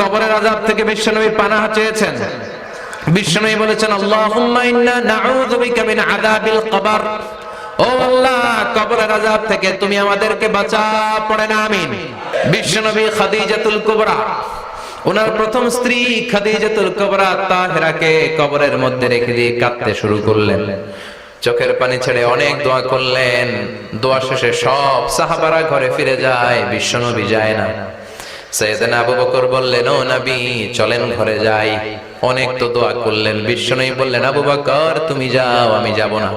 কবরের আজাব থেকে বিশ্বনবী পানাহ চেয়েছেন। বিশ্বনবী বলেছেন, আল্লাহুম্মা ইন্না নাউযু বিকা মিন আযাবিল কবর। ও আল্লাহ, কবরের আযাব থেকে তুমি আমাদেরকে বাঁচাও, পড়ে না, আমিন। বিশ্বনবী খাদিজাতুল কুবরা ওনার প্রথম স্ত্রী খাদিজাতুল কুবরা তাহেরাকে কবরের মধ্যে রেখে দিয়ে কাঁদতে শুরু করলেন। চোখের পানি ছেড়ে অনেক দোয়া করলেন। দোয়া শেষে সব সাহাবারা ঘরে ফিরে যায়, বিশ্বনবী যায় না। সৈয়দনা আবু বকর বললেন ও নবী চলেন ঘরে যাই। অনেক তো দোয়া করলেন বিশ্বনবী বললেন আবু বকর তুমি যাও আমি যাব না।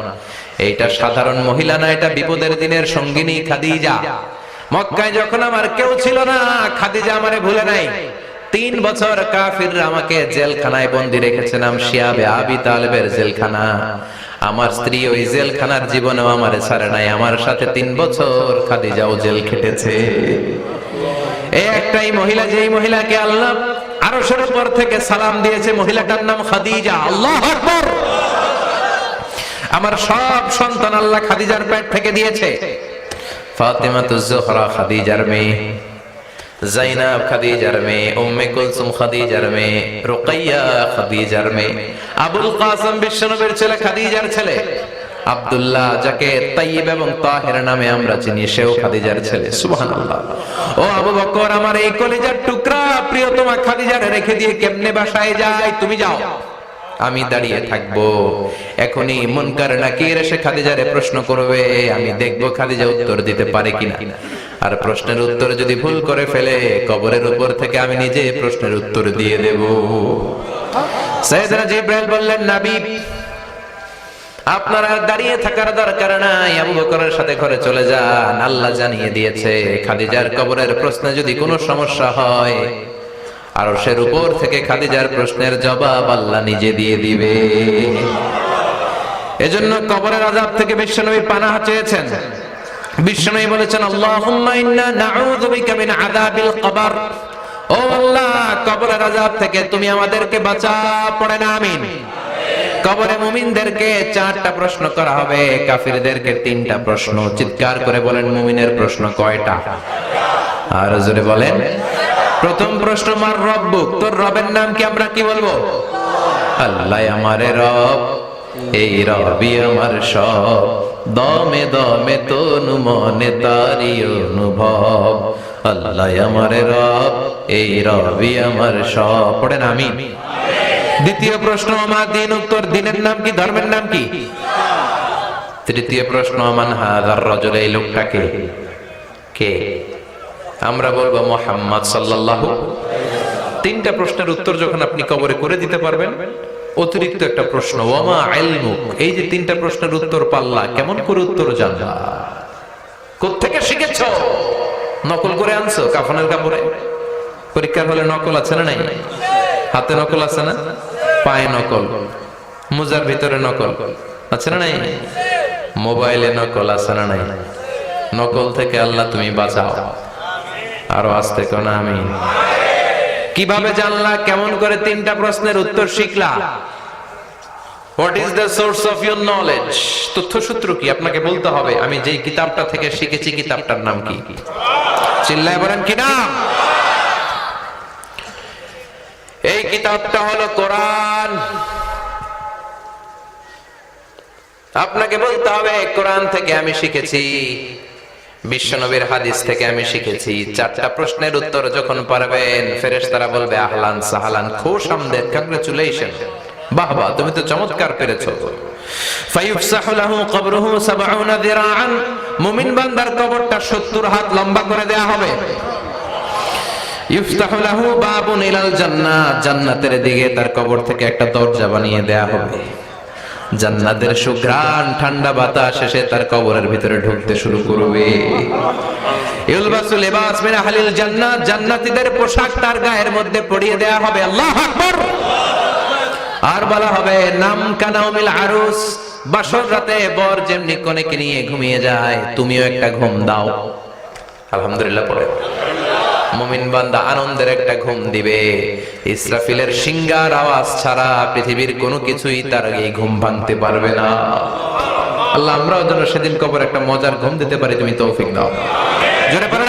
এইটা সাধারণ মহিলা না এটা বিপদের দিনের সঙ্গিনী খাদিজা। মক্কায় যখন আমার কেউ ছিল না খাদিজা আমারে ভুলে নাই। তিন বছর কাফিররা আমাকে জেলখানায় বন্দি রেখেছে নাম শিয়াবে আবি তালেবের জেলখানা। আমার স্ত্রী ওই জেলখানার জীবনেও আমার ছাড়ে নাই আমার সাথে তিন বছর খাদিজাও জেল খেটেছে একটাই মহিলা, যেই মহিলাকে আল্লাহ আরশের উপর থেকে সালাম দিয়েছে, মহিলাটার নাম খাদিজা। আল্লাহ আকবার। আমার সব সন্তান আল্লাহ খাদিজার পেট থেকে দিয়েছে। ফাতিমাতুজ জোহরা খাদিজার মেয়ে, জাইনাব খাদিজার মেয়ে, উম্মে কুলসুম খাদিজার মেয়ে, রুকাইয়া খাদিজার মেয়ে, আবুল কাসম বিশ্বনবীর ছেলে খাদিজার ছেলে। আব্দুল্লাহ, যাকে তাইয়িব এবং তাহের নামে আমরা চিনি, সেও খাদিজার ছেলে। সুবহানাল্লাহ। ও আবু বকর, আমার এই কলিজার টুকরা প্রিয়তমা খাদিজার রেখে দিয়ে কেমনে বাসায় যায়? তুমি যাও। আমি দাঁড়িয়ে থাকব। এখনই মুনকার নাকির এসে খাদিজারে প্রশ্ন করবে, আমি দেখব খাদিজা উত্তর দিতে পারে কিনা। আর প্রশ্নের উত্তর যদি ভুল করে ফেলে, কবরের উপর থেকে আমি নিজে প্রশ্নের উত্তর দিয়ে দেব। সৈয়দনা জিব্রাইল বললেন নাবী আপনারা দাঁড়িয়ে থাকার দরকার নাই। আবু বকরের সাথে ঘরে চলে যান। আল্লাহ জানিয়ে দিয়েছে, খাদিজার কবরের প্রশ্নে যদি কোনো সমস্যা হয় আর সের উপর থেকে খাদিজার প্রশ্নের জবাব আল্লাহ নিজে দিয়ে দিবে। এজন্য কবরের আজাব থেকে বিশ্বনবী পানাহা চেয়েছেন। বিশ্বনবী বলেছেন, আল্লাহুম্মা ইন্না নাউযু বিকা মিন আযাবিল কবর। ও আল্লাহ, কবরের আজাব থেকে তুমি আমাদেরকে বাঁচা, পড়ে না, আমিন। কবরে মুমিনদেরকে চারটা প্রশ্ন করা হবে, কাফিরদেরকে তিনটা প্রশ্ন। চিৎকার করে বলেন, মুমিনের প্রশ্ন কয়টা? আর জোরে বলেন। প্রথম প্রশ্ন, মার রব্বুক? তোর রবের নাম কি আমরা কি বলব? আল্লাহ আমারে রব, এই রবি আমার সব। দমে দমে তনু মনে তারি অনুভব। আল্লাহ আমারে রব, এই রবি আমার সব। পড়েন আমি দ্বিতীয় প্রশ্ন, আমার দিন উত্তর, দিনের নাম কি, ধর্মের নাম কি? তৃতীয় প্রশ্ন, আমান হাজার রজল, এই লোকটাকে কে? আমরা বলব মোহাম্মদ সাল্লাল্লাহু তিনটা প্রশ্নের উত্তর যখন আপনি কবরে করে দিতে পারবেন, অতিরিক্ত একটা প্রশ্ন, ওয়ামা আইলমুক? এই যে তিনটা প্রশ্নের উত্তর পাল্লা, কেমন করে উত্তর জানবা? কোত্থেকে শিখেছ? নকল করে আনছো কাফনের কাপড়ে? পরীক্ষার হলে নকল আছে না নাই? হাতে নকল আছে না? পায়ে নকল, মোজার ভিতরে নকল, আছে না নাই? মোবাইলে নকল আছে না নাই? নকল থেকে আল্লাহ তুমি বাঁচাও। আরও আসতে কোন আমি কীভাবে জানলা, কেমন করে তিনটা প্রশ্নের উত্তর শিখলা? What is the source of your knowledge তথ্যসূত্র কি? আপনাকে বলতে হবে, আমি যেই কিতাবটা থেকে শিখেছি, কিতাবটার নাম কি? চিল্লায় বলেন, কি নাম এই কিতাবটা হলো কোরআন। আপনাকে বলতে হবে, কোরআন থেকে আমি শিখেছি, বিশ্বনবীর হাদিস থেকে আমি শিখেছি। চারটা প্রশ্নের উত্তর যখন পারবেন, ফেরেশতারা বলবে, আহলান সাহালান, খুশ আমদের কংগ্রেচুলেশন বাহ বাহ, তুমি তো চমৎকার পেরেছ। ফায়ুফসাহু লাহু কবরুহু 70 দিরাআন। মুমিন বান্দার কবরটা 70 হাত লম্বা করে দেয়া হবে। ইফতাহু লাহু বাবুন ইলাল জান্নাত। জান্নাতের দিকে তার কবর থেকে একটা দরজা বানিয়ে দেয়া হবে। জান্নাতের সুঘ্রাণ, ঠান্ডা বাতাস এসে তার কবরের ভিতরে ঢুকতে শুরু করবে। ইউলবাসু লিবাস মিন আহলিল জান্নাত। জান্নাতীদের পোশাক তার গায়ের মধ্যে পরিয়ে দেয়া হবে। আল্লাহু আকবার! আর বলা হবে, নাম কানাউমিল আরুস। বাসর রাতে বর যেমনি কনেকে নিয়ে ঘুমিয়ে যায়, তুমিও একটা ঘুম দাও। আলহামদুলিল্লাহ, পড়ে। মুমিন বান্দা আনন্দের একটা ঘুম দিবে। ইসরাফিলের সিঙ্গার আওয়াজ ছাড়া পৃথিবীর কোনো কিছুই তার এই ঘুম ভাঙতে পারবে না। আল্লাহ, আমরাও যেন সেদিন কবর একটা মজার ঘুম দিতে পারি, তুমি তৌফিক দাও। জোরে পারে